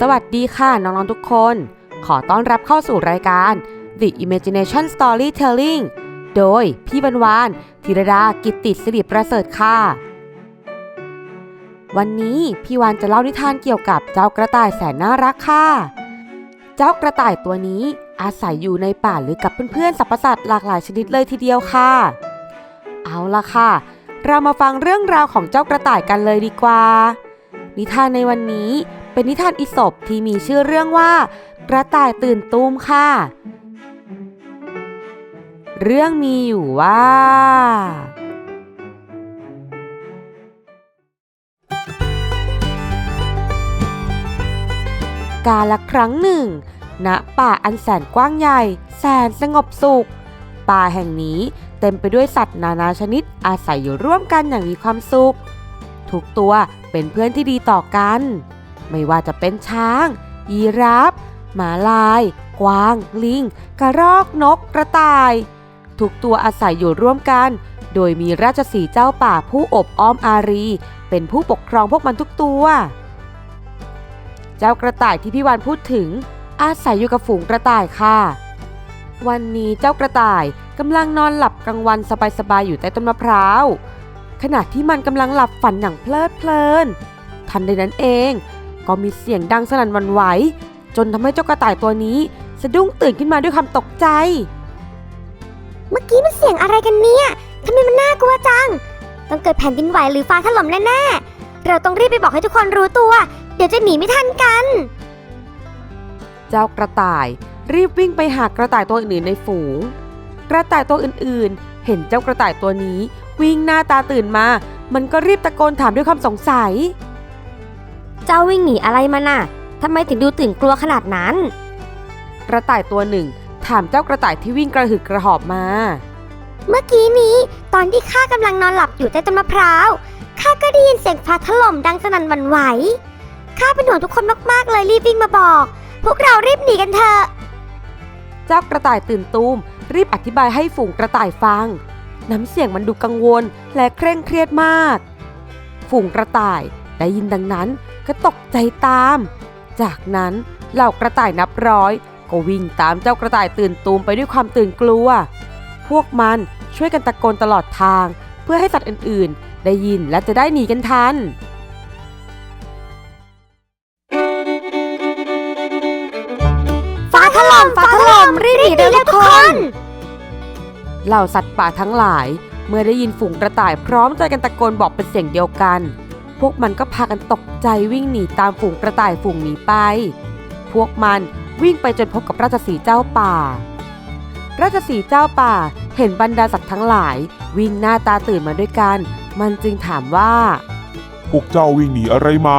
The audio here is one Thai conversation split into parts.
สวัสดีค่ะ น้องๆทุกคน ขอต้อนรับเข้าสู่รายการ The Imagination Storytelling โดยพี่บันวานธีรดากิตติสิริประเสริฐค่ะ วันนี้พี่วานจะเล่านิทานเกี่ยวกับเจ้ากระต่ายแสนน่ารักค่ะ เจ้ากระต่ายตัวนี้อาศัยอยู่ในป่าหรือกับเพื่อนๆสรรพสัตว์หลากหลายชนิดเลยทีเดียวค่ะ เอาละค่ะ เรามาฟังเรื่องราวของเจ้ากระต่ายกันเลยดีกว่า นิทานในวันนี้ เป็นนิทานอิศบที่มีชื่อเรื่องว่า กระต่ายตื่นตูมค่ะ เรื่องมีอยู่ว่า กาละครั้งหนึ่ง ณ ป่าอันแสนกว้างใหญ่ แสนสงบสุข ป่าแห่งนี้เต็มไปด้วยสัตว์นานาชนิดอาศัยอยู่ร่วมกันอย่างมีความสุข ทุกตัวเป็นเพื่อนที่ดีต่อกัน ไม่ว่าจะเป็นช้าง ยีราฟหมาลาย กวาง ลิง กระรอกนกกระต่าย ทุกตัวอาศัยอยู่ร่วมกัน โดยมีราชสีเจ้าป่าผู้อบอ้อมอารี เป็นผู้ปกครองพวกมันทุกตัว เจ้ากระต่ายที่พี่วานพูดถึง อาศัยอยู่กับฝูงกระต่ายค่ะ วันนี้เจ้ากระต่ายกำลังนอนหลับกลางวันสบายๆอยู่ใต้ต้นมะพร้าวขณะที่มันกำลังหลับฝันอย่างเพลิดเพลิน ทันใดนั้นเอง ก็มีเสียงดังสนั่นหวันไหว จนทำให้เจ้ากระต่ายตัวนี้ สะดุ้งตื่นขึ้นมาด้วยความตกใจ เมื่อกี้มันเสียงอะไรกันเนี่ยทำไมมันน่ากลัวจัง ต้องเกิดแผ่นดินไหวหรือฟ้าถล่มแน่ๆ เราต้องรีบไปบอกให้ทุกคนรู้ตัว เดี๋ยวจะหนีไม่ทันกัน เจ้ากระต่ายรีบวิ่งไปหากระต่ายตัวอื่นๆในฝูง กระต่ายตัวอื่นๆ เห็นเจ้ากระต่ายตัวนี้ วิ่งหน้าตาตื่นมา มันก็รีบตะโกนถามด้วยความสงสัย เจ้าวิ่งหนีอะไรมาน่ะทำไมถึงดูตื่นกลัวขนาดนั้น กระต่ายตัวหนึ่ง ถามเจ้ากระต่ายที่วิ่งกระหืดกระหอบมา เมื่อกี้นี้ตอนที่ข้ากำลังนอนหลับอยู่ใต้ต้นมะพร้าวข้าก็ได้ยินเสียงฟ้าถล่มดังสนั่นหวั่นไหวข้าเป็นห่วงทุกคนมากๆเลยรีบวิ่งมาบอก พวกเรารีบหนีกันเถอะเจ้ากระต่ายตื่นตูมรีบอธิบายให้ฝูงกระต่ายฟัง น้ำเสียงมันดูกังวลและเคร่งเครียดมาก ฝูงกระต่ายได้ยินดังนั้น ก็ตกใจตาม จากนั้นเหล่ากระต่ายนับร้อย ก็วิ่งตามเจ้ากระต่ายตื่นตูมไปด้วยความตื่นกลัว พวกมันช่วยกันตะโกนตลอดทาง เพื่อให้สัตว์อื่นๆ ได้ยินและจะได้หนีกันทันฟ้าถล่มฟ้าถล่มรีบหนีเร็วทุกคนเหล่าสัตว์ป่าทั้งหลาย เมื่อได้ยินฝูงกระต่ายพร้อมใจกันตะโกนบอกเป็นเสียงเดียวกัน พวกมันก็พากันตกใจวิ่งหนีตามฝูงกระต่ายฝูงนี้ไป พวกมันวิ่งไปจนพบกับราชสีห์เจ้าป่า ราชสีห์เจ้าป่าเห็นบรรดาสัตว์ทั้งหลาย วิ่งหน้าตาตื่นมาด้วยกัน มันจึงถามว่า พวกเจ้าวิ่งหนีอะไรมา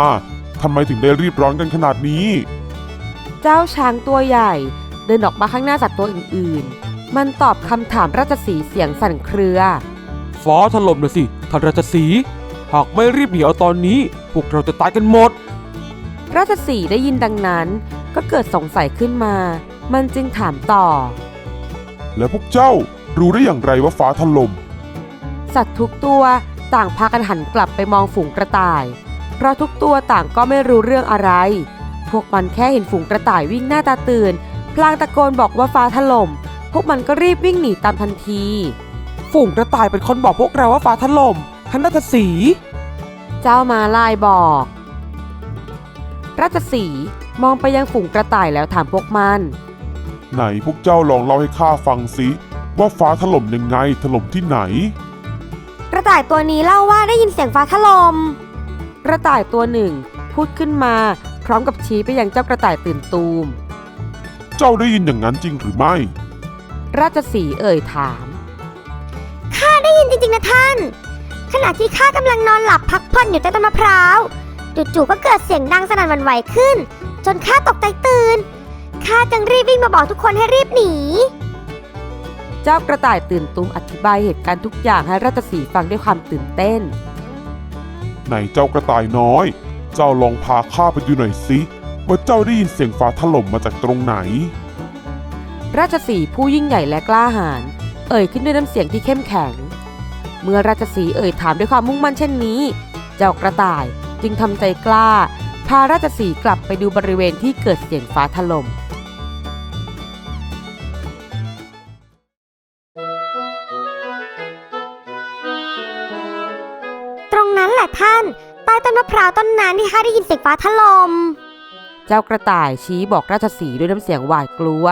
ทำไมถึงได้รีบร้อนกันขนาดนี้ เจ้าช้างตัวใหญ่เดินออกมาข้างหน้าสัตว์ตัวอื่นๆ มันตอบคำถามราชสีห์เสียงสั่นเครือ ฟ้าถล่มนะสิท่านราชสี ห์หากไม่รีบหนีเอาตอนนี้พวกเราจะตายกันหมด ราชสีห์ได้ยินดังนั้นก็เกิดสงสัยขึ้นมา มันจึงถามต่อ แล้วพวกเจ้ารู้ได้อย่างไรว่าฟ้าถล่ม สัตว์ทุกตัวต่างพากันหันกลับไปมองฝูงกระต่าย เพราะทุกตัวต่างก็ไม่รู้เรื่องอะไร พวกมันแค่เห็นฝูงกระต่ายวิ่งหน้าตาตื่น พลางตะโกนบอกว่าฟ้าถล่ม พวกมันก็รีบวิ่งหนีตามทันที ฝูงกระต่ายเป็นคนบอกพวกเราว่าฟ้าถล่ม ท่านราชสีห์เจ้ามาลายบอก ราชสีห์มองไปยังฝูงกระต่ายแล้วถามพวกมัน ไหนพวกเจ้าลองเล่าให้ข้าฟังสิ ว่าฟ้าถล่มยังไงถล่มที่ไหน กระต่ายตัวนี้เล่าว่าได้ยินเสียงฟ้าถล่มกระต่ายตัวหนึ่ง พูดขึ้นมาพร้อมกับชี้ไปยังเจ้ากระต่ายตื่นตูม เจ้าได้ยินอย่างนั้นจริงหรือไม่ ราชสีห์เอ่ยถาม ข้าได้ยินจริงๆนะท่าน ขณะที่ข้ากำลังนอนหลับพักผ่อนอยู่ใต้ต้นมะพร้าวจู่ๆก็เกิดเสียงดังสนั่นหวั่นไหวขึ้น จนข้าตกใจตื่นข้าจึงรีบวิ่งมาบอกทุกคนให้รีบหนี เจ้ากระต่ายตื่นตูมอธิบายเหตุการณ์ทุกอย่างให้ราชสีห์ฟังด้วยความตื่นเต้น ไหนเจ้ากระต่ายน้อย เจ้าลองพาข้าไปดูหน่อยสิว่าเจ้าได้ยินเสียงฟ้าถล่มมาจากตรงไหน ราชสีห์ผู้ยิ่งใหญ่และกล้าหาญเอ่ยขึ้นด้วยน้ำเสียงที่เข้มแข็ง เมื่อราชสีห์เอ่ยถามด้วยความมุ่งมั่นเช่นนี้ เจ้ากระต่ายจึงทำใจกล้า พาราชสีห์กลับไปดูบริเวณที่เกิดเสียงฟ้าถล่มตรงนั้นแหละท่านใต้ต้นมะพร้าวต้นนั้นที่ข้าได้ยินเสียงฟ้าถล่มเจ้ากระต่ายชี้บอกราชสีห์ด้วยน้ำเสียงหวาดกลัว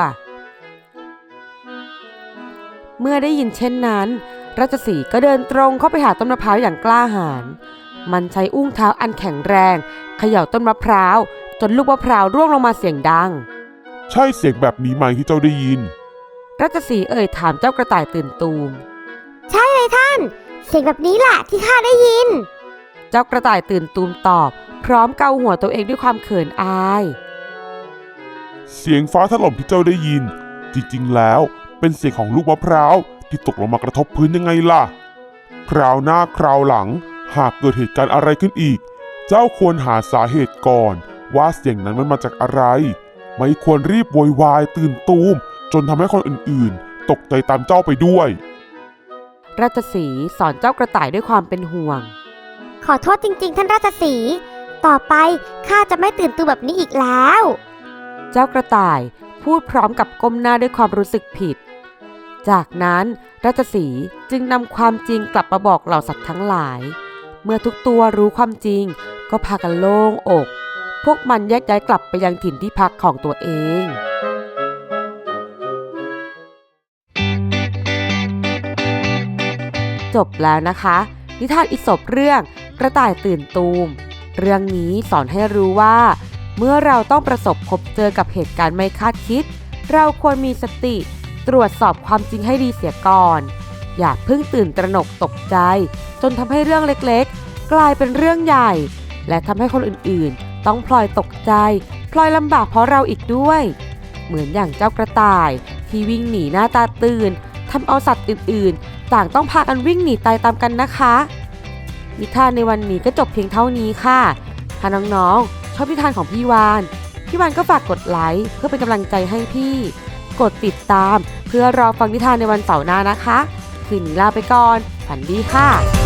เมื่อได้ยินเช่นนั้น ราชสีห์ก็เดินตรงเข้าไปหาต้นมะพร้าวอย่างกล้าหาญ มันใช้อุ้งเท้าอันแข็งแรง เขย่าต้นมะพร้าว จนลูกมะพร้าวร่วงลงมาเสียงดัง ใช่เสียงแบบนี้ไหมที่เจ้าได้ยิน ราชสีห์เอ่ยถามเจ้ากระต่ายตื่นตูม ใช่เลยท่าน เสียงแบบนี้แหละที่ข้าได้ยิน เจ้ากระต่ายตื่นตูมตอบ พร้อมเกาหัวตัวเองด้วยความเขินอาย เสียงฟ้าถล่มที่เจ้าได้ยิน จริงๆแล้วเป็นเสียงของลูกมะพร้าว ที่ตกลงมากระทบพื้นยังไงล่ะ คราวหน้าคราวหลัง หากเกิดเหตุการณ์อะไรขึ้นอีก เจ้าควรหาสาเหตุก่อน ว่าเสียงนั้นมันมาจากอะไร ไม่ควรรีบโวยวายตื่นตูม จนทำให้คนอื่นๆ ตกใจตามเจ้าไปด้วย ราชสีห์สอนเจ้ากระต่ายด้วยความเป็นห่วง ขอโทษจริงๆ ท่านราชสีห์ต่อไปข้าจะไม่ตื่นตัวแบบนี้อีกแล้ว เจ้ากระต่ายพูดพร้อมกับก้มหน้าด้วยความรู้สึกผิด จากนั้นราชสีจึงนำความจริงกลับมาบอกเหล่าสัตว์ทั้งหลาย เมื่อทุกตัวรู้ความจริงก็พากันโล่งอก พวกมันแยกย้ายกลับไปยังถิ่นที่พักของตัวเองจบแล้วนะคะ นิทานอิศบเรื่องกระต่ายตื่นตูม เรื่องนี้สอนให้รู้ว่า เมื่อเราต้องประสบพบเจอกับเหตุการณ์ไม่คาดคิด เราควรมีสติ ตรวจสอบความจริงให้ดีเสียก่อน อย่าเพิ่งตื่นตระหนกตกใจ จนทำให้เรื่องเล็กๆ กลายเป็นเรื่องใหญ่ และทำให้คนอื่นๆ ต้องพลอยตกใจ พลอยลำบากเพราะเราอีกด้วย เหมือนอย่างเจ้ากระต่าย ที่วิ่งหนีหน้าตาตื่นทำเอาสัตว์อื่นๆ ต่างต้องพากันวิ่งหนีตายตามกันนะคะ นิทานในวันนี้ก็จบเพียงเท่านี้ค่ะ ถ้าน้องๆ ชอบนิทานของพี่วาน พี่วานก็ฝากกดไลค์เพื่อเป็นกำลังใจให้พี่ กดติดตาม เพื่อรอฟังนิทานในวันเสาร์หน้านะคะ คืนนี้ลาไปก่อน ฝันดีค่ะ